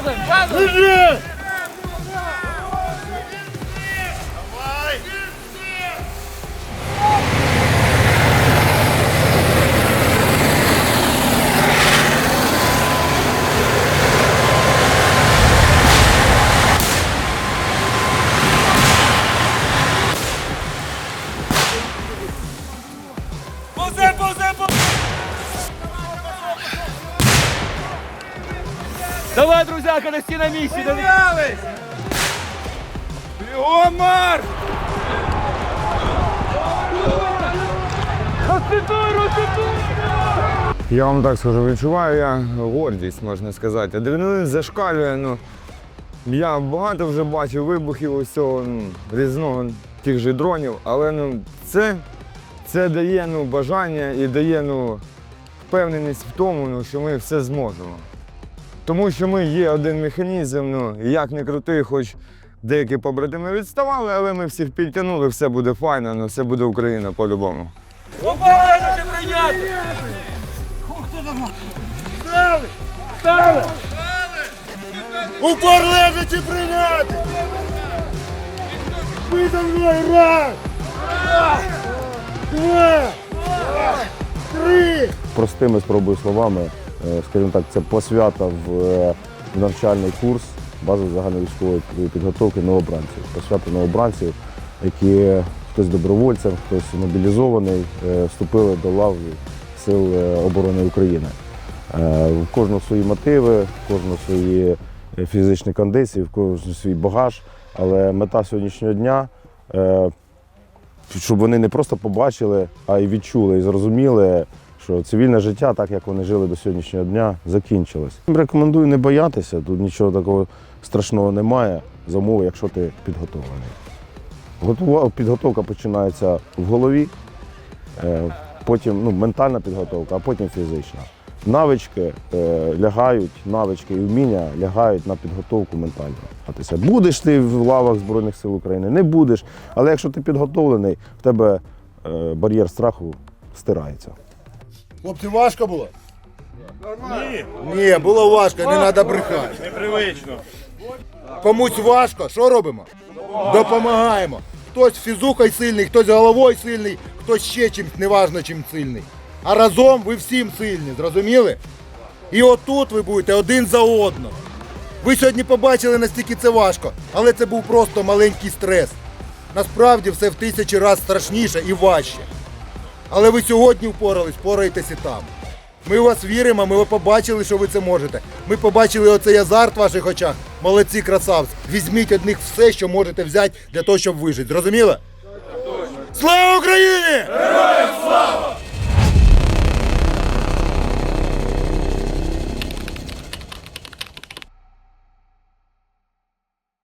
Газом, газом! Повзе, повзе, повзе! Давай, друзяка, на на місці! Піднялись! Бігом, марш! Я вам так скажу, відчуваю я гордість, можна сказати. Адреналин зашкалює. Ну, я багато вже бачив вибухів ось цього ну, різного тих же дронів, але ну, це, це дає ну, бажання і дає ну, впевненість в тому, ну, що ми все зможемо. Тому що ми є один механізм, ну, як не крути, хоч деякі побратими відставали, але ми всіх підтягнули, все буде файно, ну, все буде Україна по-любому. Обережно прийняти! Упор лежачи прийняти! Ви за мною раз! Два! Три! простими спробую словами, скажімо так, це посвята в е, навчальний курс базової загальновійськової підготовки новобранців. Посвята новобранців, які хтось добровольцем, хтось мобілізований, е, вступили до лав Сил е, оборони України. Е, В кожного свої мотиви, в кожного свої е, фізичні кондиції, в кожного свій багаж. Але мета сьогоднішнього дня е, щоб вони не просто побачили, а й відчули і зрозуміли, що цивільне життя, так як вони жили до сьогоднішнього дня, закінчилось. Рекомендую не боятися, тут нічого такого страшного немає, за умови, якщо ти підготовлений. Готова- Підготовка починається в голові, е, потім ну, ментальна підготовка, а потім фізична. Навички е, лягають, навички і вміння лягають на підготовку ментальну. Гратися. Будеш ти в лавах Збройних сил України, не будеш. Але якщо ти підготовлений, в тебе е, бар'єр страху стирається. Хлопці, важко було? Ні. Ні, було важко, не треба брехати. Непривично. Комусь важко, що робимо? Допомагаємо. Хтось фізухою сильний, хтось головою сильний, хтось ще чимось, неважно чим сильний. А разом ви всім сильні, зрозуміли? І отут ви будете один за одного. Ви сьогодні побачили, настільки це важко, але це був просто маленький стрес. Насправді все в тисячі разів страшніше і важче. Але ви сьогодні впорались, впораєтесь там. Ми у вас віримо, ми побачили, що ви це можете. Ми побачили оцей азарт в ваших очах. Молодці, красавці. Візьміть одних все, що можете взяти для того, щоб вижити. Зрозуміло? Слава Україні! Героям слава!